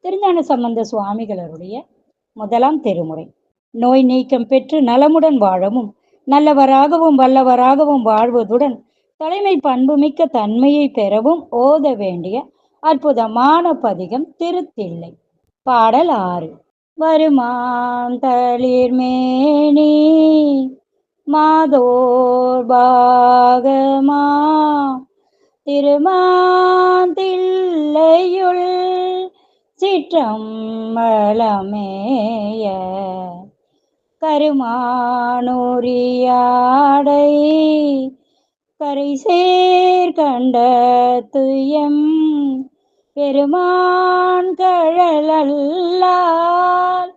திருஞான சம்பந்த சுவாமிகளருடைய முதலாம் திருமுறை. நோய் நீக்கம் பெற்று நலமுடன் வாழவும் நல்லவராகவும் வல்லவராகவும் வாழ்வதுடன் தலைமை பண்புமிக்க தன்மையை பெறவும் ஓத வேண்டிய அற்புதமான பதிகம் திருத்தில்லை. பாடல் ஆறு. வருமாம் தளிர்மேனி மாதோர் பாகமா திருமாந்தில்லையோ சிற்றம்பலமேய கருமானூரியாடை கரை சேர் கண்ட துயம் பெருமான் கழலல்லால்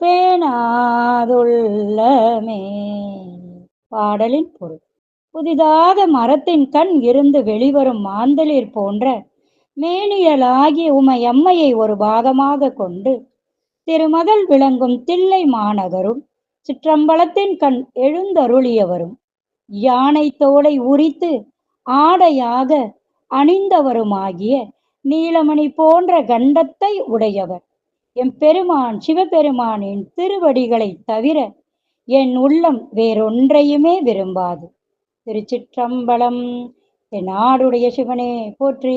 பேணாதுள்ளமே. பாடலின் பொருள். புதிதாக மரத்தின் கண் இருந்து வெளிவரும் மாந்தளிர் போன்ற மேனியலாகிய உமையம்மையை ஒரு பாகமாக கொண்டு திருமகள் விளங்கும் தில்லை மாநகரும் சிற்றம்பலத்தின் கண் எழுந்தருளியவரும். யானை தோலை உரித்து ஆடையாக அணிந்தவருமாகிய நீலமணி போன்ற கண்டத்தை உடையவர். எம் பெருமான் சிவபெருமானின் திருவடிகளை தவிர என் உள்ளம் வேறொன்றையுமே விரும்பாது. திருச்சிற்றம்பலம் என் நாடுடைய சிவனே போற்றி.